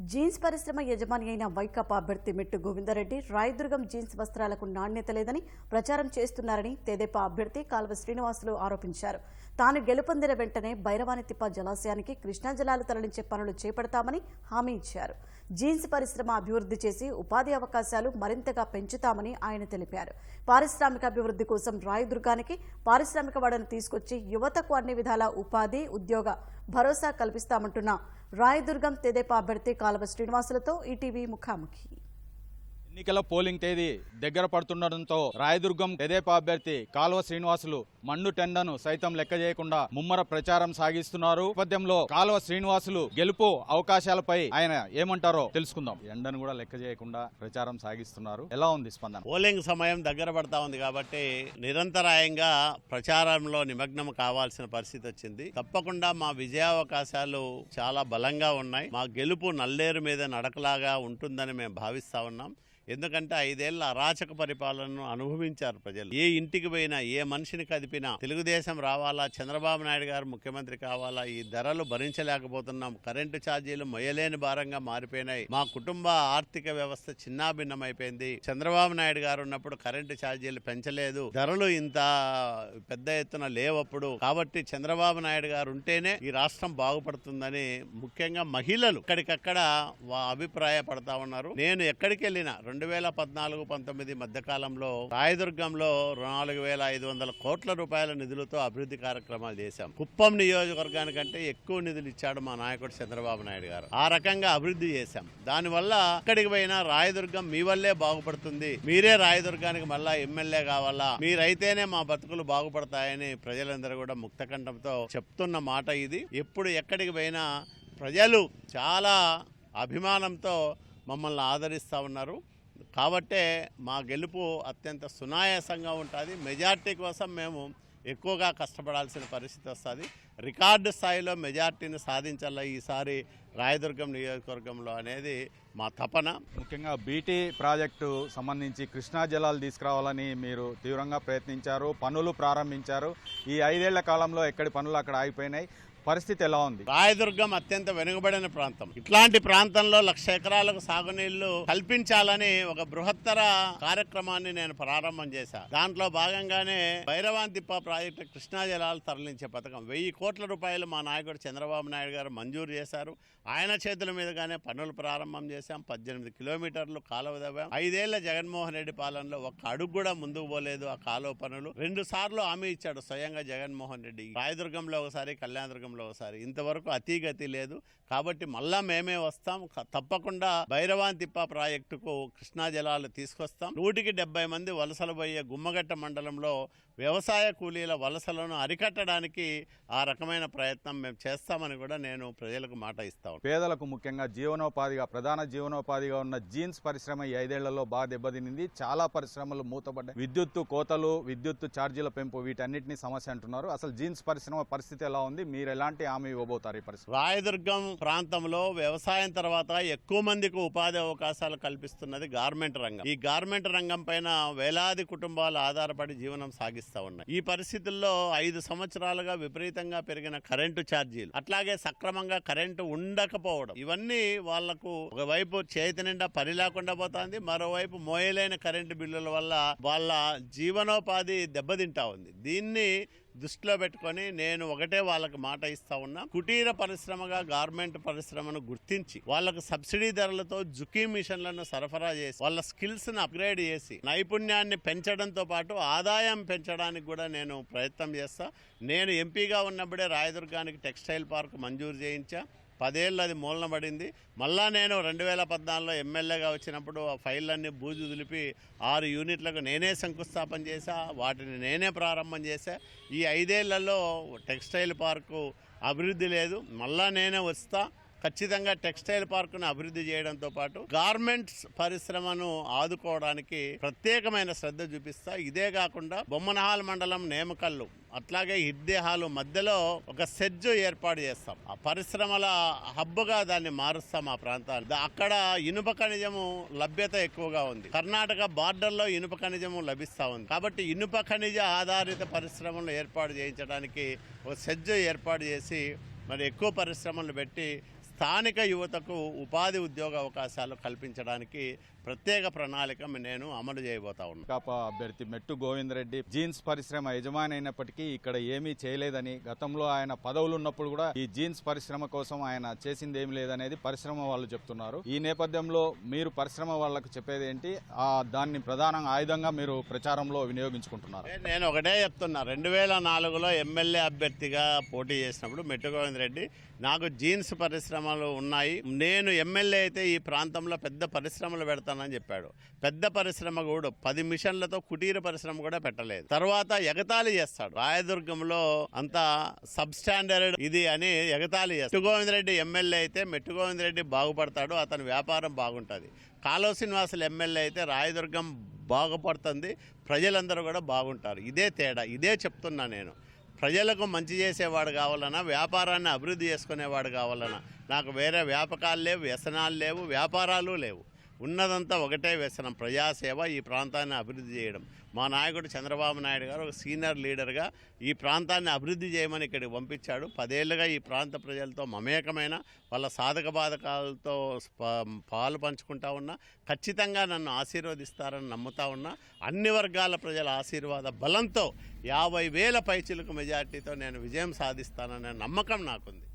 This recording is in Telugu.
జీన్స్ పరిశ్రమ యజమాని అయిన వైకాపా అభ్యర్థి మెట్టు గోవిందరెడ్డి రాయదుర్గం జీన్స్ వస్త్రాలకు నాణ్యత లేదని ప్రచారం చేస్తున్నారని తెదేపా అభ్యర్థి కాల్వ శ్రీనివాసులు ఆరోపించారు. తాను గెలుపొందిన వెంటనే బైరవానితిప్ప జలాశయానికి కృష్ణా జలాలు తరలించే పనులు చేపడతామని హామీ ఇచ్చారు. జీన్స్ పరిశ్రమ అభివృద్ధి చేసి ఉపాధి అవకాశాలు మరింతగా పెంచుతామని ఆయన తెలిపారు. పారిశ్రామిక అభివృద్ధి కోసం రాయదుర్గానికి పారిశ్రామిక వాడను తీసుకొచ్చి యువతకు అన్ని విధాల ఉపాధి ఉద్యోగ భరోసా కల్పిస్తామంటున్న రాయదుర్గం తెదేపా అభ్యర్థి కాలవ శ్రీనివాసులతో ఈటీవీ ముఖాముఖి. ఎన్నికల పోలింగ్ తేదీ దగ్గర పడుతుండటంతో రాయదుర్గం తెదేపా అభ్యర్థి కాలువ శ్రీనివాసులు మండు టెండను సైతం లెక్క చేయకుండా ముమ్మర ప్రచారం సాగిస్తున్నారు. నేపథ్యంలో కాలువ శ్రీనివాసులు గెలుపు అవకాశాలపై ఆయన ఏమంటారో తెలుసుకుందాం. ఎండను కూడా లెక్క చేయకుండా ప్రచారం సాగిస్తున్నారు. ఎలా ఉంది స్పందన? పోలింగ్ సమయం దగ్గర పడతా ఉంది కాబట్టి నిరంతరాయంగా ప్రచారంలో నిమగ్నం కావాల్సిన పరిస్థితి వచ్చింది. తప్పకుండా మా విజయావకాశాలు చాలా బలంగా ఉన్నాయి. మా గెలుపు నల్లేరు మీద నడకలాగా ఉంటుందని మేము భావిస్తా ఉన్నాం. ఎందుకంటే ఐదేళ్ళ అరాచక పరిపాలనను అనుభవించారు ప్రజలు. ఏ ఇంటికి పోయినా ఏ మనిషిని కదిపినా తెలుగుదేశం రావాలా చంద్రబాబు నాయుడు గారు ముఖ్యమంత్రి కావాలా ఈ ధరలు భరించలేకపోతున్నాం కరెంటు ఛార్జీలు మొయ్యలేని భారంగా మారిపోయినాయి మా కుటుంబ ఆర్థిక వ్యవస్థ చిన్నాభిన్నమైపోయింది చంద్రబాబు నాయుడు గారు ఉన్నప్పుడు కరెంటు ఛార్జీలు పెంచలేదు ధరలు ఇంత పెద్ద ఎత్తున లేవప్పుడు కాబట్టి చంద్రబాబు నాయుడు గారు ఉంటేనే ఈ రాష్ట్రం బాగుపడుతుందని ముఖ్యంగా మహిళలు ఇక్కడికక్కడ వా- అభిప్రాయపడతా ఉన్నారు. నేను ఎక్కడికి వెళ్ళినా రెండు వేల పద్నాలుగు పంతొమ్మిది మధ్య కాలంలో రాయదుర్గంలో నాలుగు వేల ఐదు వందల కోట్ల రూపాయల నిధులతో అభివృద్ధి కార్యక్రమాలు చేశాం. కుప్పం నియోజకవర్గానికంటే ఎక్కువ నిధులు ఇచ్చాడు మా నాయకుడు చంద్రబాబు నాయుడు గారు. ఆ రకంగా అభివృద్ధి చేశాం. దానివల్ల అక్కడికి పోయినా రాయదుర్గం మీ వల్లే బాగుపడుతుంది. మీరే రాయదుర్గానికి మళ్ళా ఎమ్మెల్యే కావాలా? మీరైతేనే మా బతుకులు బాగుపడతాయని ప్రజలందరూ కూడా ముక్తకంఠంతో చెప్తున్న మాట ఇది. ఎప్పుడు ఎక్కడికి పోయినా ప్రజలు చాలా అభిమానంతో మమ్మల్ని ఆదరిస్తూ ఉన్నారు. కాబట్టే మా గెలుపు అత్యంత సునాయాసంగా ఉంటుంది. మెజార్టీ కోసం మేము ఎక్కువగా కష్టపడాల్సిన పరిస్థితి వస్తుంది. రికార్డు స్థాయిలో మెజార్టీని సాధించాల ఈసారి రాయదుర్గం నియోజకవర్గంలో అనేది మా తపన. ముఖ్యంగా బీటీ ప్రాజెక్టు సంబంధించి కృష్ణా జలాలు తీసుకురావాలని మీరు తీవ్రంగా ప్రయత్నించారు పనులు ప్రారంభించారు. ఈ ఐదేళ్ళ కాలంలో ఎక్కడి పనులు అక్కడ ఆగిపోయినాయి? పరిస్థితి ఎలా ఉంది? రాయదుర్గం అత్యంత వెనుకబడిన ప్రాంతం. ఇట్లాంటి ప్రాంతంలో లక్ష ఎకరాలకు సాగునీళ్ళు కల్పించాలని ఒక బృహత్తర కార్యక్రమాన్ని నేను ప్రారంభం చేశా. దాంట్లో భాగంగానే భైరవాంతిప్ప ప్రాజెక్టు కృష్ణా జలాలు తరలించే పథకం. వెయ్యి కోట్ల రూపాయలు మా నాయకుడు చంద్రబాబు నాయుడు గారు మంజూరు చేశారు. ఆయన చేతుల మీదుగానే పనులు ప్రారంభం చేశాం పద్దెనిమిది కిలోమీటర్లు కాలువ దవ్వాం. ఐదేళ్ళ జగన్మోహన్ రెడ్డి పాలనలో ఒక్క అడుగు కూడా ముందుకు పోలేదు ఆ కాలువ పనులు. రెండు సార్లు హామీ ఇచ్చాడు స్వయంగా జగన్మోహన్ రెడ్డి. రాయదుర్గంలో ఒకసారి కళ్యాణదుర్గంలో ఒకసారి. ఇంతవరకు అతీగతి లేదు. కాబట్టి మళ్ళా మేమే వస్తాం. తప్పకుండా భైరవాంతిప్ప ప్రాజెక్టుకు కృష్ణా జలాలు తీసుకొస్తాం. నూటికి డెబ్బై మంది వలసలు పోయే గుమ్మగట్ట మండలంలో వ్యవసాయ కూలీల వలసలను అరికట్టడానికి ఆ రకమైన ప్రయత్నం మేము చేస్తామని కూడా నేను ప్రజలకు మాట ఇస్తా ఉన్నాను. పేదలకు ముఖ్యంగా జీవనోపాధిగా ప్రధాన జీవనోపాధిగా ఉన్న జీన్స్ పరిశ్రమ ఈ ఐదేళ్ళలో బాగా దెబ్బతినింది. చాలా పరిశ్రమలు మూతపడ్డాయి. విద్యుత్తు కోతలు విద్యుత్తు ఛార్జీల పెంపు వీటన్నిటిని సమస్య అంటున్నారు. అసలు జీన్స్ పరిశ్రమ పరిస్థితి ఎలా ఉంది? మీరు ఎలాంటి హామీ ఇవ్వబోతారు ఈ పరిశ్రమ? రాయదుర్గం ప్రాంతంలో వ్యవసాయం తర్వాత ఎక్కువ మందికి ఉపాధి అవకాశాలు కల్పిస్తున్నది గార్మెంట్ రంగం. ఈ గార్మెంట్ రంగం పైన వేలాది కుటుంబాలు ఆధారపడి జీవనం సాగిస్తా ఉన్నాయి. ఈ పరిస్థితుల్లో ఐదు సంవత్సరాలుగా విపరీతంగా పెరిగిన కరెంటు ఛార్జీలు అట్లాగే సక్రమంగా కరెంటు ఉండకపోవడం ఇవన్నీ వాళ్ళకు ఒకవైపు చేతి నిండా పని లేకుండా పోతుంది మరోవైపు మోయలేని కరెంటు బిల్లుల వల్ల వాళ్ళ జీవనోపాధి దెబ్బతింటా ఉంది. దీన్ని దృష్టిలో పెట్టుకొని నేను ఒకటే వాళ్ళకి మాట ఇస్తా ఉన్నా. కుటీర పరిశ్రమగా గార్మెంట్ పరిశ్రమను గుర్తించి వాళ్ళకు సబ్సిడీ ధరలతో జుకీ మిషన్లను సరఫరా చేసి వాళ్ళ స్కిల్స్ను అప్గ్రేడ్ చేసి నైపుణ్యాన్ని పెంచడంతో పాటు ఆదాయం పెంచడానికి కూడా నేను ప్రయత్నం చేస్తా. నేను ఎంపీగా ఉన్నప్పుడే రాయదుర్గానికి టెక్స్టైల్ పార్క్ మంజూరు చేయించా. పదేళ్ళు అది మూలన పడింది మళ్ళా నేను రెండు వేల పద్నాలుగులో ఎమ్మెల్యేగా వచ్చినప్పుడు ఆ ఫైళ్ళన్నీ బూజు దులిపి ఆరు యూనిట్లకు నేనే శంకుస్థాపన చేశా వాటిని నేనే ప్రారంభం చేశా. ఈ ఐదేళ్ళలో టెక్స్టైల్ పార్కు అభివృద్ధి లేదు. మళ్ళా నేనే వస్తా. ఖచ్చితంగా టెక్స్టైల్ పార్కును అభివృద్ధి చేయడంతో పాటు గార్మెంట్స్ పరిశ్రమను ఆదుకోవడానికి ప్రత్యేకమైన శ్రద్ధ చూపిస్తా. ఇదే కాకుండా బొమ్మనహాల్ మండలం నేమకల్లు అట్లాగే హిద్దేహాలు మధ్యలో ఒక సెజ్ ఏర్పాటు చేస్తాం. ఆ పరిశ్రమల హబ్బుగా దాన్ని మారుస్తాం ఆ ప్రాంతాన్ని. అక్కడ ఇనుప ఖనిజము లభ్యత ఎక్కువగా ఉంది. కర్ణాటక బార్డర్లో ఇనుప ఖనిజము లభిస్తూ ఉంది. కాబట్టి ఇనుప ఖనిజ ఆధారిత పరిశ్రమలు ఏర్పాటు చేయించడానికి ఒక సెజ్ ఏర్పాటు చేసి మరి ఎక్కువ పరిశ్రమలు పెట్టి స్థానిక యువతకు ఉపాధి ఉద్యోగ అవకాశాలు కల్పించడానికి ప్రత్యేక ప్రణాళిక నేను అమలు చేయబోతా ఉన్నాను వైకాపా అభ్యర్థి మెట్టు గోవిందరెడ్డి జీన్స్ పరిశ్రమ యజమాని అయినప్పటికీ ఇక్కడ ఏమీ చేయలేదని గతంలో ఆయన పదవులు ఉన్నప్పుడు కూడా ఈ జీన్స్ పరిశ్రమ కోసం ఆయన చేసింది ఏమీ లేదనేది పరిశ్రమ వాళ్ళు చెప్తున్నారు. ఈ నేపథ్యంలో మీరు పరిశ్రమ వాళ్ళకు చెప్పేది ఏంటి? ఆ దాన్ని ప్రధాన ఆయుధంగా మీరు ప్రచారంలో వినియోగించుకుంటున్నారు. నేను ఒకటే చెప్తున్నా రెండు వేల నాలుగులో ఎమ్మెల్యే అభ్యర్థిగా పోటీ చేసినప్పుడు మెట్టు గోవింద్ రెడ్డి నాకు జీన్స్ పరిశ్రమలు ఉన్నాయి నేను ఎమ్మెల్యే అయితే ఈ ప్రాంతంలో పెద్ద పరిశ్రమలు పెడతానని చెప్పాడు. పెద్ద పరిశ్రమ కూడా పది మిషన్లతో కుటీర పరిశ్రమ కూడా పెట్టలేదు. తర్వాత ఎగతాళి చేస్తాడు. రాయదుర్గంలో అంత సబ్ స్టాండర్డ్ ఇది అని ఎగతాళి చేస్తాడు. మెట్టుగోవిందరెడ్డి రెడ్డి ఎమ్మెల్యే అయితే మెట్టుగోవిందరెడ్డి రెడ్డి బాగుపడతాడు అతని వ్యాపారం బాగుంటుంది. కాలో శ్రీనివాసులు ఎమ్మెల్యే అయితే రాయదుర్గం బాగుపడుతుంది ప్రజలందరూ కూడా బాగుంటారు. ఇదే తేడా. ఇదే చెప్తున్నా నేను. ప్రజలకు మంచి చేసేవాడు కావాలన్నా వ్యాపారాన్ని అభివృద్ధి చేసుకునేవాడు కావాలన్నా నాకు వేరే వ్యాపకాలు లేవు వ్యసనాలు లేవు వ్యాపారాలు లేవు. ఉన్నదంతా ఒకటే వ్యసనం ప్రజాసేవ ఈ ప్రాంతాన్ని అభివృద్ధి చేయడం. మా నాయకుడు చంద్రబాబు నాయుడు గారు ఒక సీనియర్ లీడర్గా ఈ ప్రాంతాన్ని అభివృద్ధి చేయమని ఇక్కడికి పంపించాడు. పదేళ్ళుగా ఈ ప్రాంత ప్రజలతో మమేకమైన వాళ్ళ సాధక బాధకాలతో పాలు పంచుకుంటా ఉన్నా ఖచ్చితంగా నన్ను ఆశీర్వదిస్తారని నమ్ముతా ఉన్నా అన్ని వర్గాల ప్రజల ఆశీర్వాద బలంతో యాభై వేల పైచిలకు మెజార్టీతో నేను విజయం సాధిస్తాననే నమ్మకం నాకుంది.